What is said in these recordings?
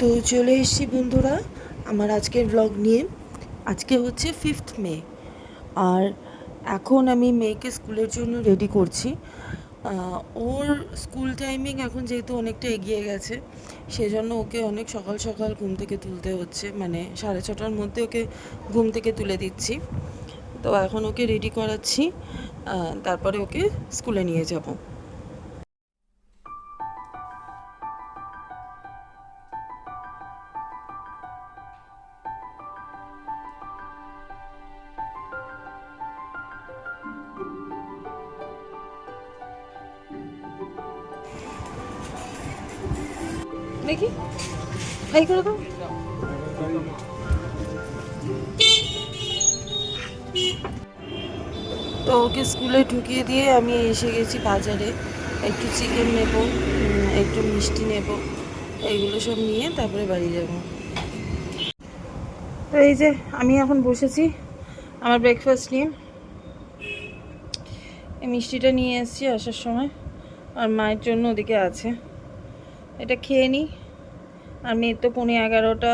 তো চলে এসেছি বন্ধুরা আমার আজকের ব্লগ নিয়ে। আজকে হচ্ছে ফিফথ মে আর এখন আমি মেয়েকে স্কুলের জন্য রেডি করছি। ওর স্কুল টাইমিং এখন যেহেতু অনেকটা এগিয়ে গেছে, সেজন্য ওকে অনেক সকাল সকাল ঘুম থেকে তুলতে হচ্ছে। মানে সাড়ে ছটার মধ্যে ওকে ঘুম থেকে তুলে দিচ্ছি। তো এখন ওকে রেডি করাচ্ছি। তারপরে ওকে স্কুলে নিয়ে যাব। তো ওকে স্কুলে ঢুকিয়ে দিয়ে আমি এসে গেছি বাজারে। একটু চিকেন নেব একটু মিষ্টি নেব, এইগুলো সব নিয়ে তারপরে বাড়ি যাব। তো এই যে আমি এখন বসেছি আমার ব্রেকফাস্ট নিয়ে। এই মিষ্টিটা নিয়ে এসেছি আসার সময়। আর মায়ের জন্য ওদিকে আছে। এটা খেয়ে নিই। মেয়ের তো পৌনে এগারোটা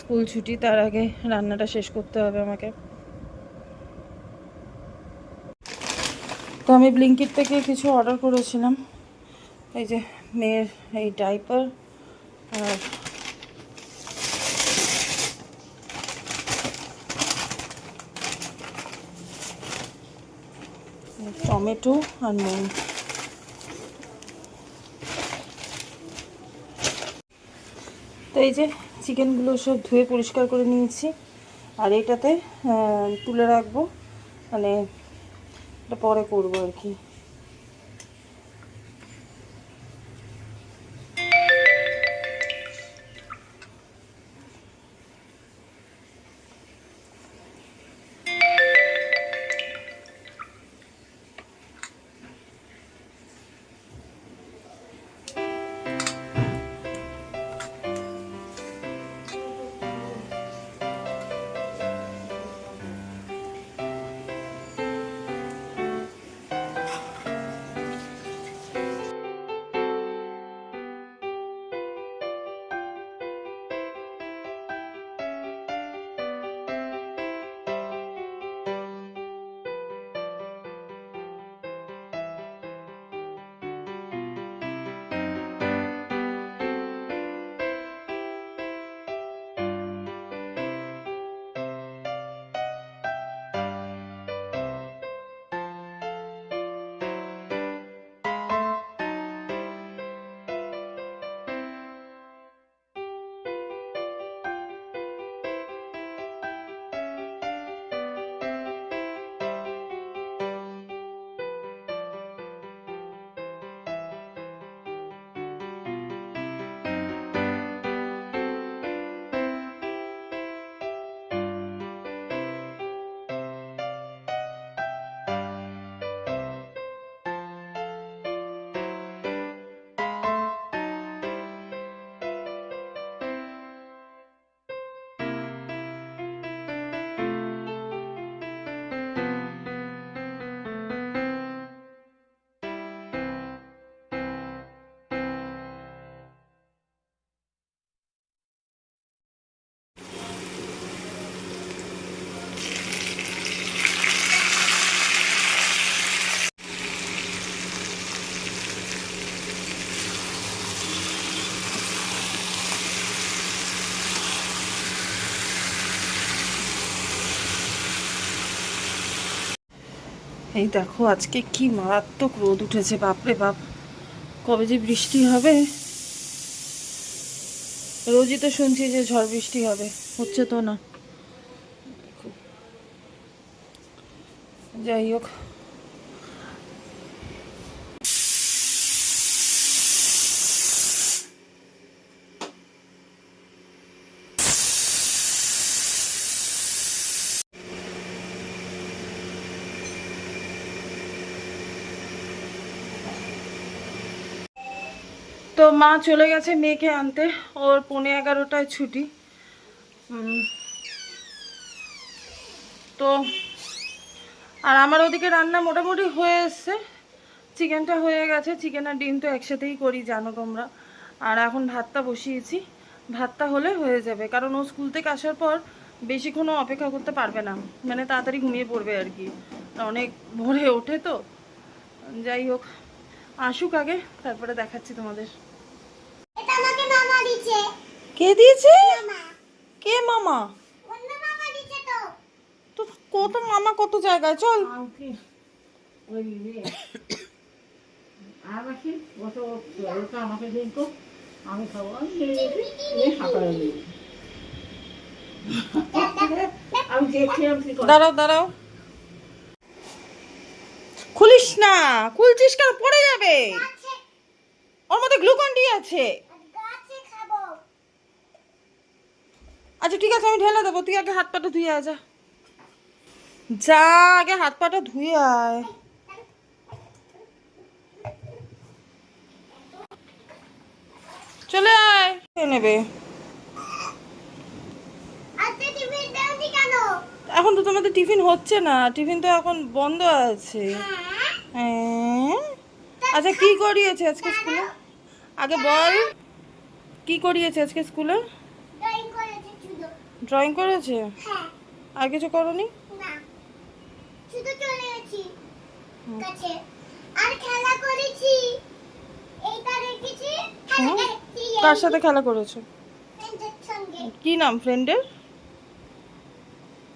স্কুল ছুটি, তার আগে রান্নাটা শেষ করতে হবে আমাকে। তো আমি ব্লিঙ্কিট থেকে কিছু অর্ডার করেছিলাম। এই যে মেয়ের এই ডাইপার আর টমেটো আর নুন তো এই যে চিকেনগুলো সব ধুয়ে পরিষ্কার করে নিয়েছি। আর এটাতে তুলে রাখব। মানে এটা পরে করব আর কি। এই দেখো, আজকে কি মারাত্মক রোদ উঠেছে, বাপরে বাপ। কবে যে বৃষ্টি হবে? রোজই তো শুনছি যে ঝড় বৃষ্টি হবে, হচ্ছে তো না। যাই হোক। তো মা চলে গেছে মেয়েকে আনতে। ওর পৌনে এগারোটায় ছুটি। তো আর আমার ওদিকে রান্না মোটামুটি হয়ে এসছে। চিকেনটা হয়ে গেছে। চিকেন আর ডিম তো একসাথেই করি, জানো তোমরা। আর এখন ভাতটা বসিয়েছি। ভাতটা হলে হয়ে যাবে। কারণ ও স্কুল থেকে আসার পর বেশিক্ষণও অপেক্ষা করতে পারবে না। মানে তাড়াতাড়ি ঘুমিয়ে পড়বে আর কি। অনেক ভোরে ওঠে তো। যাই হোক, আসুক আগে, তারপরে দেখাচ্ছি তোমাদের। দিছে কে দিয়েছে? কে মামা? অন্য মামা দিছে তো। তো কত মামা কত জায়গায়? চল। আমাকে কত ওটা আমাকে দিন তো আমি খাব। দাঁড়াও দাঁড়াও। খুলিস না। খুলছিস কেন? পড়ে যাবে। ওর মধ্যে গ্লুকন ডি আছে গাছে খাব আচ্ছা ঠিক আছে আমি ঢেলে দেবো। তুই আগে হাত পাটা ধুয়ে আয় যা। যা আগে হাত পাটা ধুয়ে আয়। চলে আয়। নেবে? কেন? এখন তো তোমাদের টিফিন হচ্ছে না। টিফিন তো এখন বন্ধ আছে। হ্যাঁ? আচ্ছা কি করিয়েছে আজকে স্কুলে? আগে বল। কি করিয়েছে আজকে স্কুলে? ড্রয়িং করেছে? হ্যাঁ। আর কিছু করনি? না। শুধু চলে গেছি। কাছে। আর খেলা করেছি। এইটা রেখেছি। করেছি কার সাথে খেলা করেছ? ফ্রেন্ডের সঙ্গে। কি নাম ফ্রেন্ডের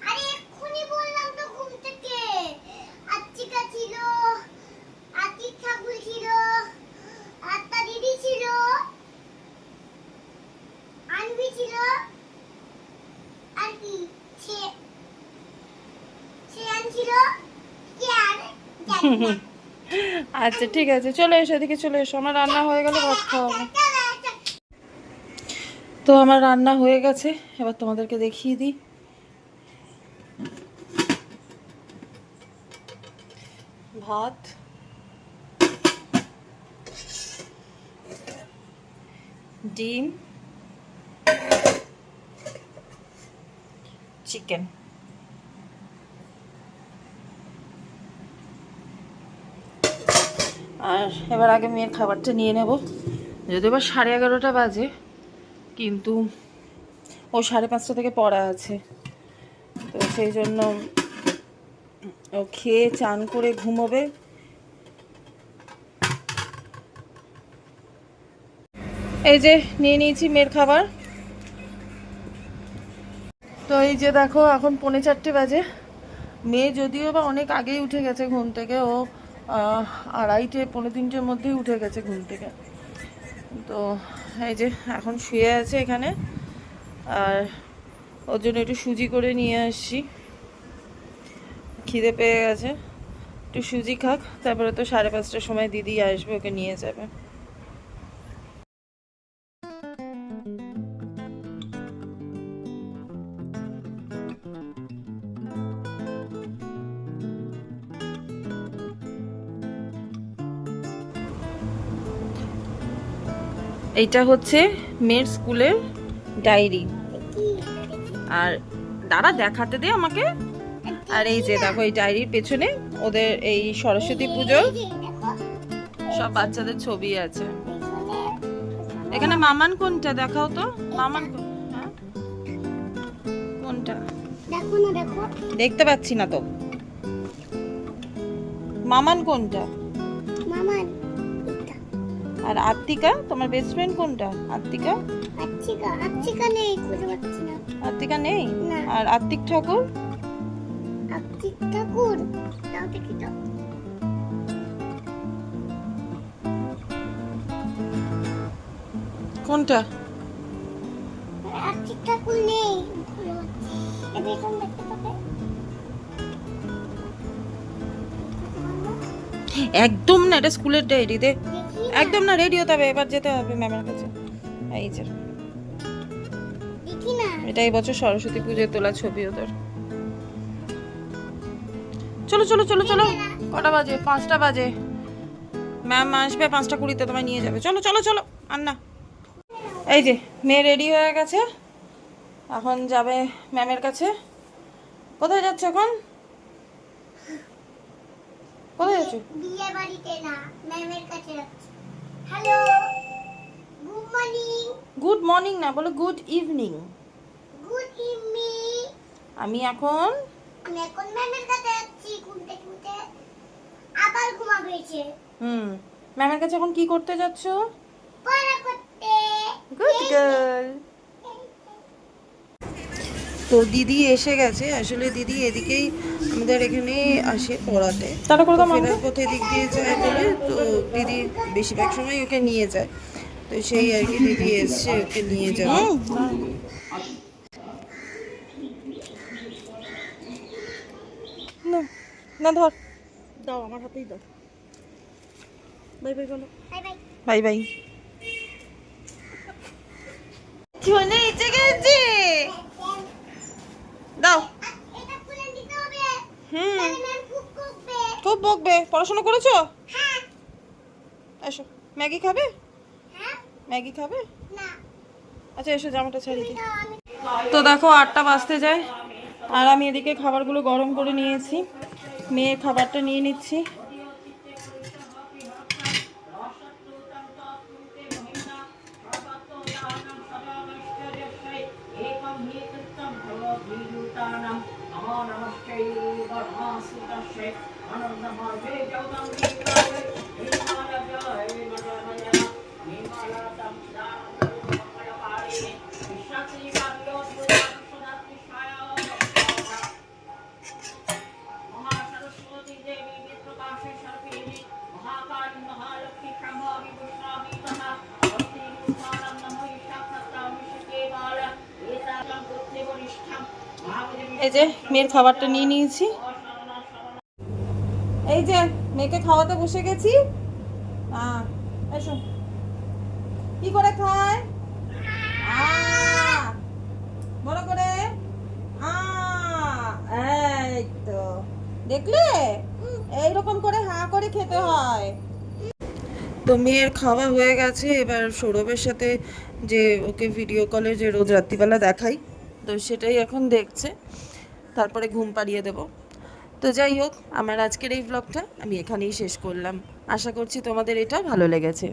আরে এক্ষুনি বললাম তো ঘুম থেকে আচ্চিকা ছিল আতিক ঠাকুর ছিল আত্মা দিদি ছিল আনবি ছিল আর কি সে সে ছিল কি আর জানি না। আচ্ছা ঠিক আছে, চলে এসো, এদিকে চলে এসো। আমার রান্না হয়ে গেলে ভাত খাওয়াবো। চলো। তো আমার রান্না হয়ে গেছে, এবার তোমাদেরকে দেখিয়ে দিই। ভাত। ডিম। চিকেন। আর এবার আগে মেয়ের খাবারটা নিয়ে নেব। যদিও বা সাড়ে এগারোটা বাজে, কিন্তু ও সাড়ে পাঁচটা থেকে পড়া আছে। তো সেই জন্য ও খেয়ে চান করে ঘুমোবে। এই যে নিয়ে নিয়েছি মেয়ের খাবার। তো এই যে দেখো, এখন পৌনে চারটে বাজে। মেয়ে যদিও বা অনেক আগেই উঠে গেছে ঘুম থেকে, ও আড়াইটে পনেরো তিনটের মধ্যেই উঠে গেছে ঘুম থেকে। তো এই যে এখন শুয়ে আছে এখানে। আর ওর জন্য একটু সুজি করে নিয়ে আসছি। খিদে পেয়ে গেছে। একটু সুজি খাক, তারপরে তো সাড়ে পাঁচটার সময় দিদি আসবে, ওকে নিয়ে যাবে। এইটা হচ্ছে মেয়ের স্কুলের ডায়েরি। আর দাঁড়া দেখাতে দে আমাকে। আর এই যে দেখো এই ডায়েরির পেছনে ওদের এই সরস্বতী পুজোর সব বাচ্চাদের ছবি আছে। এখানে মামান কোনটা দেখাও তো? মামান হ্যাঁ? কোনটা? দেখতে পাচ্ছি না তো। মামান কোনটা? এটা আর আত্মিকা তোমার বেস্ট ফ্রেন্ড কোনটা? আত্মিকা? আচ্ছিকা নেই খুঁজে পাচ্ছি না। আত্মিকা নেই? আর আত্মিক ঠাকুর? ঠাকুর? দাও দেখি তো। কোনটা? ঠাকুর নেই দেখতে পাবে? একদম না এটা স্কুলের ডায়েরি দে। দেখি একদম না রেডি হতে হবে এবার যেতে হবে ম্যামের কাছে। এই যে। এটা এই বছর সরস্বতী পুজোয় তোলা ছবি ওদের। চলো চলো চলো চলো। কটা বাজে? পাঁচটা বাজে। ম্যাম আসবে পাঁচটা কুড়িতে তোমায় নিয়ে যাবে। চলো চলো চলো আর না এই যে মেয়ে রেডি হয়ে গেছে। এখন যাবে ম্যামের কাছে। কোথায় যাচ্ছে এখন? কোথায় যাচ্ছে? বিয়ে বাড়িতে না ম্যামের কাছে রাখছি hello good morning good morning না বলো গুড ইভিনিং গুড ইভিনিং আমি এখন আমি এখন ম্যামের কাছে যাচ্ছি ঘুমতে ঘুমতে আবার ঘুমাবেছে হুম ম্যামের কাছে এখন কি করতে যাচ্ছ? পড়া করতে। গুড গার্ল তো দিদি এসে গেছে। আসলে দিদি এদিকেই আমাদের এখানে আসে পড়াতে। হ্যাঁ। পথে দিক দিয়ে যায় বলে তো দিদি বেশিরভাগ সময় ওকে নিয়ে যায়। তো সেই আর কি দিদি এসছে ওকে নিয়ে যাওয়া। না না ধর। দাও আমার হাতেই দাও। বাই বাই বলো। Bye bye. Bye bye. হবে। হুম। খুব বকবে। পড়াশোনা করেছ? হ্যাঁ। এসো। ম্যাগি খাবে? হ্যাঁ। ম্যাগি খাবে? আচ্ছা এসো জামাটা ছাড়িয়ে দিই। তো তো দেখো আটটা বাজতে যায়। আর আমি এদিকে খাবারগুলো গরম করে নিয়েছি। মেয়ের খাবারটা নিয়ে নিচ্ছি। মহাসরস্বতী এই যে মেয়ের খাবারটা নিয়ে নিয়েছি। এই যে মেয়েকে খাওয়াতে বসে গেছি। এসো কি করে খায়? বড় করে। এই তো। দেখলে? এইরকম করে হা করে খেতে হয়। তো মেয়ের খাওয়া হয়ে গেছে। এবার সৌরভের সাথে যে ওকে ভিডিও কলে যে রোজ রাত্রিবেলা দেখাই, তো সেটাই এখন দেখছে। তারপরে ঘুম পাড়িয়ে দেব। তো যাই হোক, আমার আজকের এই ব্লগটা আমি এখানেই শেষ করলাম। আশা করছি তোমাদের এটা ভালো লেগেছে।